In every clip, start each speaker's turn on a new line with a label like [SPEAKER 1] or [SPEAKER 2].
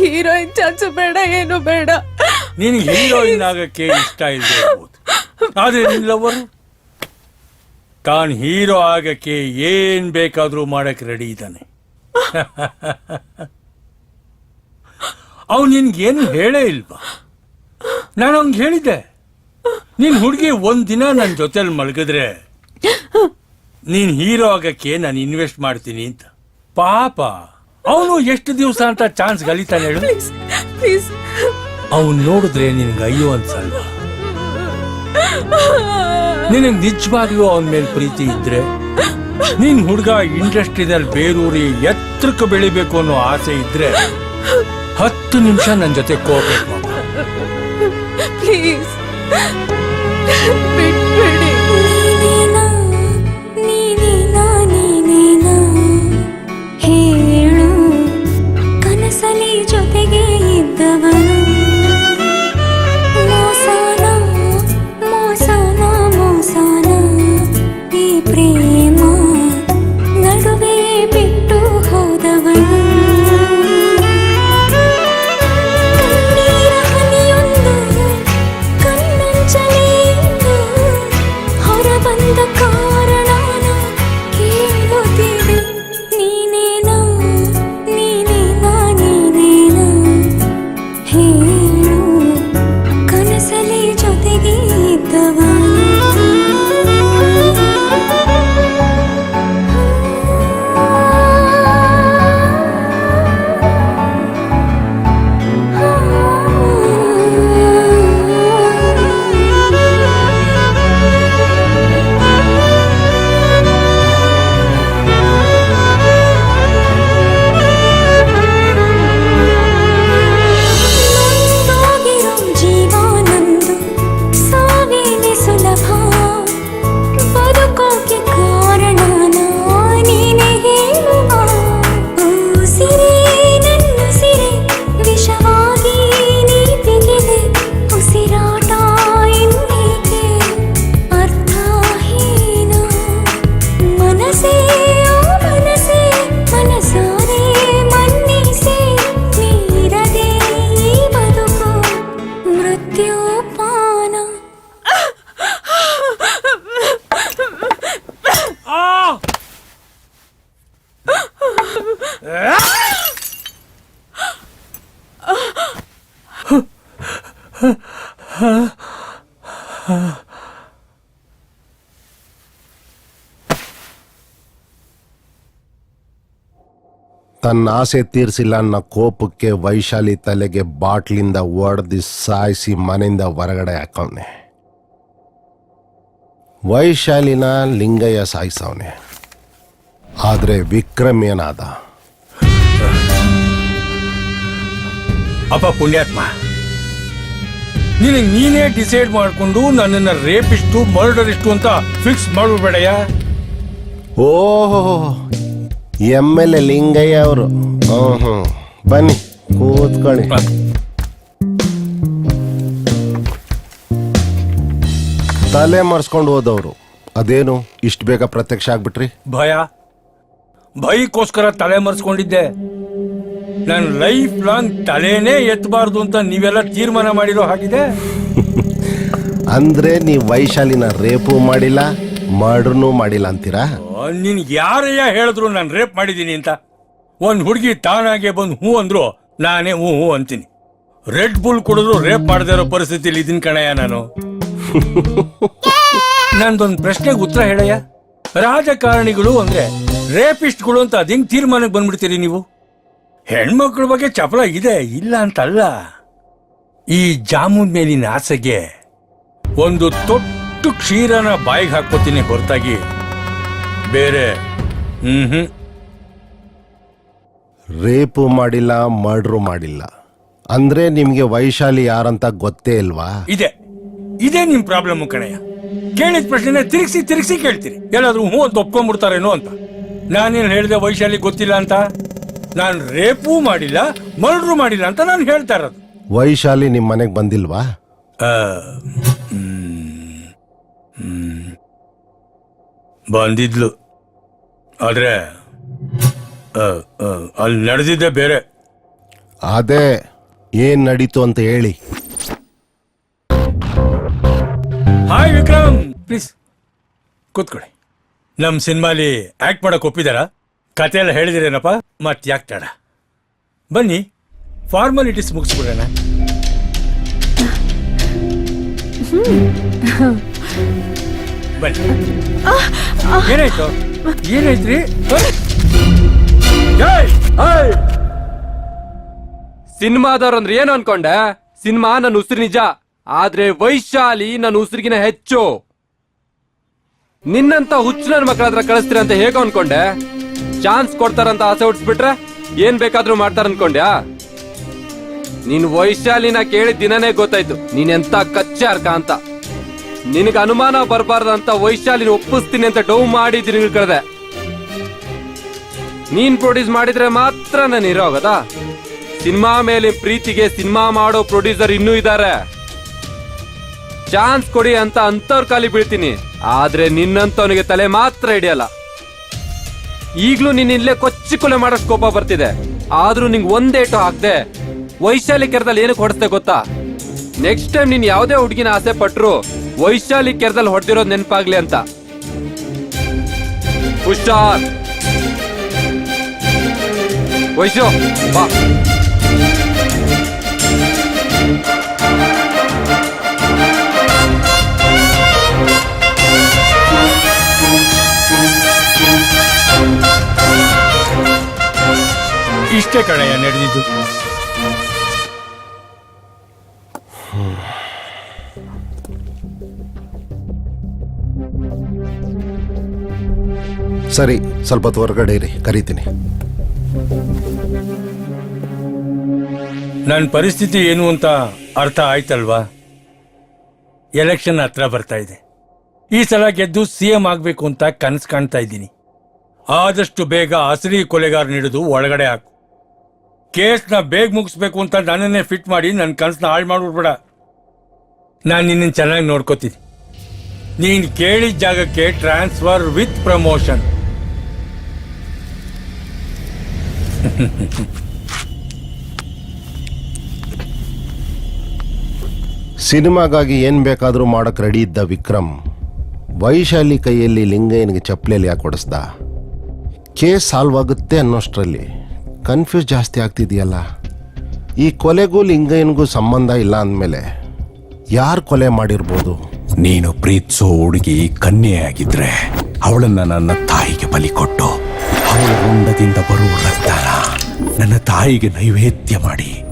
[SPEAKER 1] ನನ್ಗೆ heroine chance ಬೇಡ, ಏನು ಬೇಡ.
[SPEAKER 2] ನೀನು ಹೀರೋಯಿನ್ ಆಗಕ್ಕೆ ಇಷ್ಟ ಇರ್ಬೋದು ಆದ್ರೆ ನಿನ್ ಲವರು ತಾನು ಹೀರೋ ಆಗಕ್ಕೆ ಏನ್ ಬೇಕಾದ್ರೂ ಮಾಡಕ್ ರೆಡಿ ಇದ್ದಾನೆ. ಅವ್ ನಿನ್ಗೇನು ಹೇಳೇ ಇಲ್ವಾ? ನಾನು ಅವ್ನಿಗೆ ಹೇಳಿದ್ದೆ. ನಿನ್ ಹುಡುಗಿ ಒಂದ್ ದಿನ ನನ್ನ ಜೊತೆಲಿ ಮಲಗಿದ್ರೆ ನೀನ್ ಹೀರೋ ಆಗಕ್ಕೆ ನಾನು ಇನ್ವೆಸ್ಟ್ ಮಾಡ್ತೀನಿ ಅಂತ. ಪಾಪ. ಅವನು ಎಷ್ಟು ದಿವಸ ಅಂತ ಚಾನ್ಸ್ ಗಲಿತಾನೆ ಹೇಳು.
[SPEAKER 1] ಪ್ಲೀಸ್ ಪ್ಲೀಸ್
[SPEAKER 2] ಅವನ್ ನೋಡಿದ್ರೆ ನಿನ್ಗೆ ಅಯ್ಯೋ ಅನ್ಸಲ್ವಾ? ನಿನಗೆ ನಿಜವಾಗ್ಲೂ ಅವನ ಮೇಲೆ ಪ್ರೀತಿ ಇದ್ರೆ ನೀನ್ ಹುಡುಗ ಇಂಡಸ್ಟ್ರಿನಲ್ಲಿ ಬೇರೂರಿ ಎತ್ತರಕ್ಕೆ ಬೆಳಿಬೇಕು ಅನ್ನೋ ಆಸೆ ಇದ್ರೆ ಹತ್ತು ನಿಮಿಷ ನನ್ನ ಜೊತೆ ಕೋಪ ಮಾಡ
[SPEAKER 1] ಪ್ಲೀಸ್
[SPEAKER 3] ತನ್ನ ಆಸೆ ತೀರಿಸಿಲ್ಲ ಅನ್ನೋ ಕೋಪಕ್ಕೆ ವೈಶಾಲಿ ತಲೆಗೆ ಬಾಟ್ಲಿಂದ ಒಡೆದು ಸಾಯಿಸಿ ಮನೆಯಿಂದ ಹೊರಗಡೆ ಹಾಕವ್ನೆ. ವೈಶಾಲಿನ ಲಿಂಗಯ್ಯ ಸಾಯಿಸವನೆ. ಆದ್ರೆ ವಿಕ್ರಮ್ ಏನಾದ
[SPEAKER 2] ಅಪ್ಪ ಪುಣ್ಯಾತ್ಮ ನಿನಗೆ ನೀನೇ ಡಿಸೈಡ್ ಮಾಡ್ಕೊಂಡು ನನ್ನನ್ನ ರೇಪಿಸ್ಟು ಮರ್ಡರ್ ಇಷ್ಟು ಅಂತ ಫಿಕ್ಸ್ ಮಾಡಬೇಡಯ್ಯ
[SPEAKER 3] ಓಹೋ ಎಂ ಎಲ್ ಎ ಲಿಂಗಯ್ಯ ಅವರು. ಹ್ಮ್ ಹ್ಮ್. ಬನ್ನಿ ಕೂತ್ಕೊಳ್ಳಿ. ತಲೆ ಮರೆಸ್ಕೊಂಡು ಹೋದವರು. ಅದೇನು? ಇಷ್ಟು ಬೇಗ ಪ್ರತ್ಯಕ್ಷ ಆಗ್ಬಿಟ್ರಿ?
[SPEAKER 2] ಭಯ. ಭಯಕ್ಕೋಸ್ಕರ ತಲೆ ಮರೆಸ್ಕೊಂಡಿದ್ದೆ. ನಾನು ಲೈಫ್ ಲಾಂಗ್ ತಲೆನೇ ಎತ್ತಬಾರ್ದು ಅಂತ ನೀವೆಲ್ಲ ತೀರ್ಮಾನ ಮಾಡಿರೋ ಹಾಗಿದೆ
[SPEAKER 3] ಅಂದ್ರೆ ನೀವು ವೈಶಾಲಿನ ರೇಪು ಮಾಡಿಲ್ಲ? ಮರ್ಡರ್ನೂ ಮಾಡಿಲ್ಲ ಅಂತೀರಾ?
[SPEAKER 2] ನಿನ್ಗೆ ಯಾರಯ್ಯ ಹೇಳಿದ್ರು ನಾನು ರೇಪ್ ಮಾಡಿದ್ದೀನಿ ಅಂತ? ಒಂದ್ ಹುಡುಗಿ ತಾನಾಗೆ ಬಂದು ಹೂ ಅಂದ್ರು, ನಾನೇ ಹೂ ಹೂ ಅಂತೀನಿ. ರೆಡ್ ಬುಲ್ ಕುಡಿದ್ರು ರೇಪ್ ಮಾಡದೇ ಇರೋ ಪರಿಸ್ಥಿತಿಲಿ ಇದೀನಿ ಕಣಯ್ಯ ನಾನು. ನಂದೊಂದು ಪ್ರಶ್ನೆಗೆ ಉತ್ತರ ಹೇಳಯ್ಯ. ರಾಜಕಾರಣಿಗಳು ಅಂದ್ರೆ ರೇಪಿಸ್ಟ್ಗಳು ಅಂತ ಅದಿಂಗ್ ತೀರ್ಮಾನಕ್ಕೆ ಬಂದ್ಬಿಡ್ತೀರಿ ನೀವು? ಹೆಣ್ಮಕ್ಳ ಬಗ್ಗೆ ಚಪಲ ಇದೆ, ಇಲ್ಲ ಅಂತಲ್ಲ. ಈ ಜಾಮೂನ್ ಮೇಲಿನ ಆಸೆಗೆ ಒಂದು ತೊಟ್ಟು ಕ್ಷೀರನ ಬಾಯಿಗೆ ಹಾಕೋತೀನಿ ಹೊರತಾಗಿ. ಬೇರೆ ಹ್ಮ್ ಹ್ಮ್
[SPEAKER 3] ರೇಪು ಮಾಡಿಲ್ಲ ಮರ್ಡ್ರು ಮಾಡಿಲ್ಲ. ಅಂದ್ರೆ ನಿಮ್ಗೆ ವೈಶಾಲಿ ಯಾರಂತ ಗೊತ್ತೇ ಇಲ್ವಾ?
[SPEAKER 2] ಇದೆ. ಇದೇ ನಿಮ್ ಪ್ರಾಬ್ಲಮ್ ಕಣಯ್ಯ. ಕೇಳಿದ ಪ್ರಶ್ನೆ ತಿರುಗಿಸಿ ತಿರುಗಿಸಿ ಕೇಳ್ತೀರಿ. ಎಲ್ಲಾದ್ರೂ ಹ್ಞೂ ಅಂತ ಒಪ್ಕೊಂಡ್ಬಿಡ್ತಾರೇನೋ ಅಂತ. ನಾನೇನು ಹೇಳಿದೆ ವೈಶಾಲಿ ಗೊತ್ತಿಲ್ಲ ಅಂತ? ನಾನು ರೇಪು ಮಾಡಿಲ್ಲ ಮರ್ಡ್ರು ಮಾಡಿಲ್ಲ ಅಂತ ನಾನು ಹೇಳ್ತಾ ಇರೋದು.
[SPEAKER 3] ವೈಶಾಲಿ ನಿಮ್ ಮನೆಗೆ ಬಂದಿಲ್ವಾ?
[SPEAKER 2] ಆ. ಬಂದಿದ್ಲು. ಆದ್ರೆ ಅಲ್ಲಿ ನಡೆದಿದ್ದೆ ಬೇರೆ.
[SPEAKER 3] ಅದೇ ಏನ್ ನಡೀತು ಅಂತ ಹೇಳಿ.
[SPEAKER 2] ಹಾಯ್ ವಿಕ್ರಮ್. ಪ್ಲೀಸ್ ಕೂತ್ಕೊಳ್ಳಿ. ನಮ್ಮ ಸಿನಿಮಾಲಿ ಆಕ್ಟ್ ಮಾಡಕ್ ಒಪ್ಪಿದಾರ? ಕತೆ ಎಲ್ಲ ಹೇಳಿದಿರೇನಪ್ಪ? ಮತ್ ಯಾಕೆ ತಡ? ಬನ್ನಿ ಫಾರ್ಮಾಲಿಟೀಸ್ ಮುಗಿಸ್ಬಿಡೋಣ. ಬನ್ನಿ. ಏನಾಯ್ತು? ಏನಾಯ್ತ್ರಿ!
[SPEAKER 4] ಸಿನಿಮಾದವ್ರು ಅಂದ್ರೆ ಏನು ಅನ್ಕೊಂಡೆ? ಸಿನಿಮಾ ನನ್ನ ಉಸಿರು ನಿಜ. ಆದ್ರೆ ವೈಶಾಲಿ ನನ್ನ ಉಸಿರಿಗಿನ ಹೆಚ್ಚು. ನಿನ್ನಂತ ಹುಚ್ಚು ನನ್ನ ಮಕ್ಕಳ ಹತ್ರ ಕಳಿಸ್ತೀರ ಅಂತ ಹೇಗ ಅನ್ಕೊಂಡೆ. ಚಾನ್ಸ್ ಕೊಡ್ತಾರಂತ ಆಸೆ ಹುಡ್ಸ್ಬಿಟ್ರೆ ಏನ್ ಬೇಕಾದ್ರೂ ಮಾಡ್ತಾರ ಅನ್ಕೊಂಡ್ಯಾ? ನೀನ್ ವೈಶಾಲಿನ ಕೇಳಿ ದಿನನೇ ಗೊತ್ತಾಯ್ತು. ನೀನೆಂತ ಎಂತ ಕಚ್ಚಾರ್ಕ ಅಂತ. ನಿನಗೆ ಅನುಮಾನ ಬರಬಾರ್ದಂತ ವೈಶಾಲಿನ ಒಪ್ಪಿಸ್ತೀನಿ ಅಂತ ಡೌ ಮಾಡಿದ್ದೀನಿ ಕಳೆದೆ. ನೀನ್ ಪ್ರೊಡ್ಯೂಸ್ ಮಾಡಿದ್ರೆ ಮಾತ್ರ ನಾನು ಇರೋ ಸಿನಿಮಾ ಮೇಲೆ ಪ್ರೀತಿಗೆ ಸಿನಿಮಾ ಮಾಡೋ ಪ್ರೊಡ್ಯೂಸರ್ ಇನ್ನೂ ಇದ್ದಾರೆ. ಚಾನ್ಸ್ ಕೊಡಿ ಅಂತ ಅಂತವ್ರ ಕಾಲಿ ಬೀಳ್ತೀನಿ. ಆದ್ರೆ ನಿನ್ನಂತವನಿಗೆ ತಲೆ ಮಾತ್ರ ಹಿಡಿಯಲ್ಲ. ಈಗ್ಲೂ ನೀನ್ ಇಲ್ಲೇ ಕೊಚ್ಚಿ ಕೊಲೆ ಮಾಡೋ ಕೋಪ ಬರ್ತಿದೆ. ಆದ್ರೂ ನಿಂಗೆ ಒಂದೇಟು ಹಾಕ್ದೆ, ವೈಶಾಲಿ ಕೆರದಲ್ಲಿ ಏನಕ್ಕೆ ಹೊಡೆಸ್ದೆ ಗೊತ್ತಾ? ನೆಕ್ಸ್ಟ್ ಟೈಮ್ ನೀನ್ ಯಾವ್ದೇ ಹುಡುಗಿನ ಆಸೆ ಪಟ್ರು ವೈಶಾಲಿ ಕೆರದಲ್ಲಿ ಹೊಡೆದಿರೋ ನೆನಪಾಗ್ಲಿ ಅಂತ. ಹುಷಾರ್. ವೈಶು ಬಾ.
[SPEAKER 2] ಇಷ್ಟೇ ಕಣಯ್ಯ ನಡೆದಿದ್ದು.
[SPEAKER 3] ಸರಿ, ಸ್ವಲ್ಪ ಹೊರಗಡೆ ಇರಿ, ಕರಿತೀನಿ.
[SPEAKER 2] ನನ್ನ ಪರಿಸ್ಥಿತಿ ಏನು ಅಂತ ಅರ್ಥ ಆಯ್ತಲ್ವಾ? ಎಲೆಕ್ಷನ್ ಹತ್ರ ಬರ್ತಾ ಇದೆ. ಈ ಸಲ ಗೆದ್ದು ಸಿ ಎಂ ಆಗ್ಬೇಕು ಅಂತ ಕನಸು ಕಾಣ್ತಾ ಇದ್ದೀನಿ. ಆದಷ್ಟು ಬೇಗ ಹಸಿರಿ ಕೊಲೆಗಾರ ಹಿಡಿದು ಒಳಗಡೆ ಹಾಕು. ಕೇಸ್ನ ಬೇಗ ಮುಗಿಸ್ಬೇಕು ಅಂತ ನನ್ನನ್ನೇ ಫಿಟ್ ಮಾಡಿ ನನ್ನ ಕನಸನ್ನ ಹಾಳು ಮಾಡ್ಬಿಡ್ಬೇಡ. ನಾನು ನಿನ್ನನ್ನು ಚೆನ್ನಾಗಿ ನೋಡ್ಕೋತೀನಿ. ನೀನು ಕೇಳಿದ ಜಾಗಕ್ಕೆ ಟ್ರಾನ್ಸ್ಫರ್ ವಿತ್ ಪ್ರಮೋಷನ್
[SPEAKER 3] ಸಿನಿಮಾಗಾಗಿ ಏನು ಬೇಕಾದರೂ ಮಾಡೋಕ್ಕೆ ರೆಡಿ ಇದ್ದ ವಿಕ್ರಮ್, ವೈಶಾಲಿ ಕೈಯಲ್ಲಿ ಲಿಂಗಯ್ಯನಿಗೆ ಚಪ್ಪಲಿಯಲ್ಲಿ ಯಾಕೆ ಹೊಡೆಸ್ದ? ಕೇಸ್ ಸಾಲ್ವ್ ಆಗುತ್ತೆ ಅನ್ನೋಷ್ಟರಲ್ಲಿ. ಕನ್ಫ್ಯೂಸ್ ಜಾಸ್ತಿ ಆಗ್ತಿದೆಯಲ್ಲ. ಈ ಕೊಲೆಗೂ ಲಿಂಗಯ್ಯನಿಗೂ ಸಂಬಂಧ ಇಲ್ಲ ಅಂದಮೇಲೆ ಯಾರು ಕೊಲೆ ಮಾಡಿರ್ಬೋದು?
[SPEAKER 5] ನೀನು ಪ್ರೀತಿಸೋ ಹುಡುಗಿ ಕನ್ಯೆಯಾಗಿದ್ರೆ ಅವಳನ್ನು ನನ್ನ ತಾಯಿಗೆ ಬಲಿ ಕೊಟ್ಟು ಅವಳ ರುಂಡದಿಂದ ಬರುವ ರಕ್ತನ ನನ್ನ ತಾಯಿಗೆ ನೈವೇದ್ಯ ಮಾಡಿ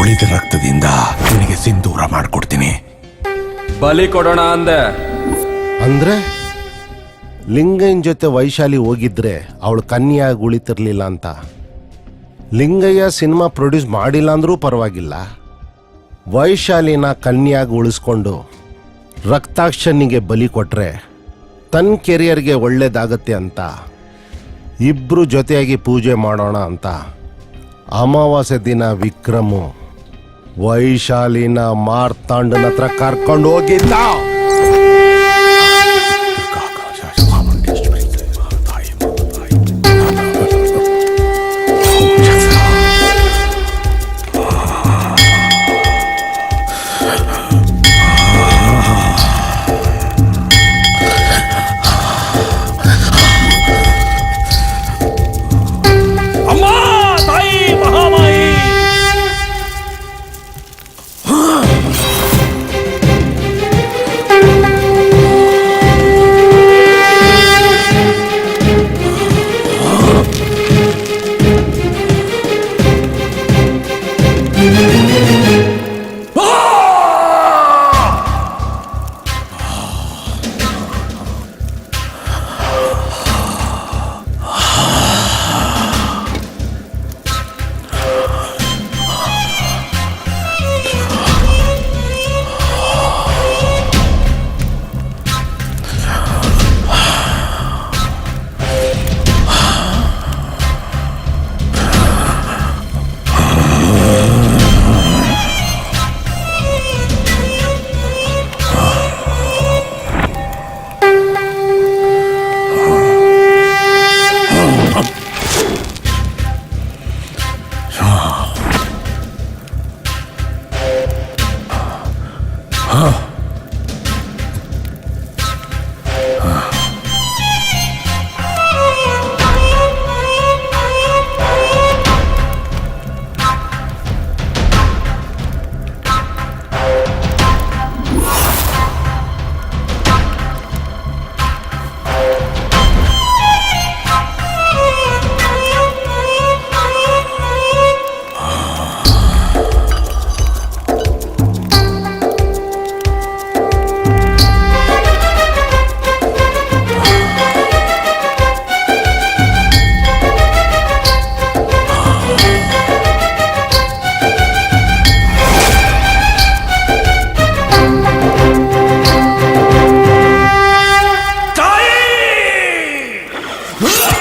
[SPEAKER 5] ಉಳಿದ ರಕ್ತದಿಂದ ನಿನಗೆ ಸಿಂಧೂರ ಮಾಡಿಕೊಡ್ತೀನಿ.
[SPEAKER 4] ಬಲಿ ಕೊಡೋಣ ಅಂದೆ.
[SPEAKER 3] ಅಂದ್ರೆ? ಲಿಂಗಯ್ಯನ ಜೊತೆ ವೈಶಾಲಿ ಹೋಗಿದ್ರೆ ಅವಳು ಕನ್ಯಾಗಿ ಉಳಿತಿರ್ಲಿಲ್ಲ ಅಂತ. ಲಿಂಗಯ್ಯ ಸಿನಿಮಾ ಪ್ರೊಡ್ಯೂಸ್ ಮಾಡಿಲ್ಲ ಅಂದ್ರೂ ಪರವಾಗಿಲ್ಲ. ವೈಶಾಲಿನ ಕನ್ಯಾಗಿ ಉಳಿಸ್ಕೊಂಡು ರಕ್ತಾಕ್ಷನಿಗೆ ಬಲಿ ಕೊಟ್ರೆ ತನ್ನ ಕೆರಿಯರ್ಗೆ ಒಳ್ಳೇದಾಗತ್ತೆ ಅಂತ ಇಬ್ರು ಜೊತೆಯಾಗಿ ಪೂಜೆ ಮಾಡೋಣ ಅಂತ. ಅಮಾವಾಸ್ಯ ದಿನ ವಿಕ್ರಮು ವೈಶಾಲಿನ ಮಾರ್ತಾಂಡನ ಹತ್ರ ಕರ್ಕೊಂಡು ಹೋಗಿದ್ದ.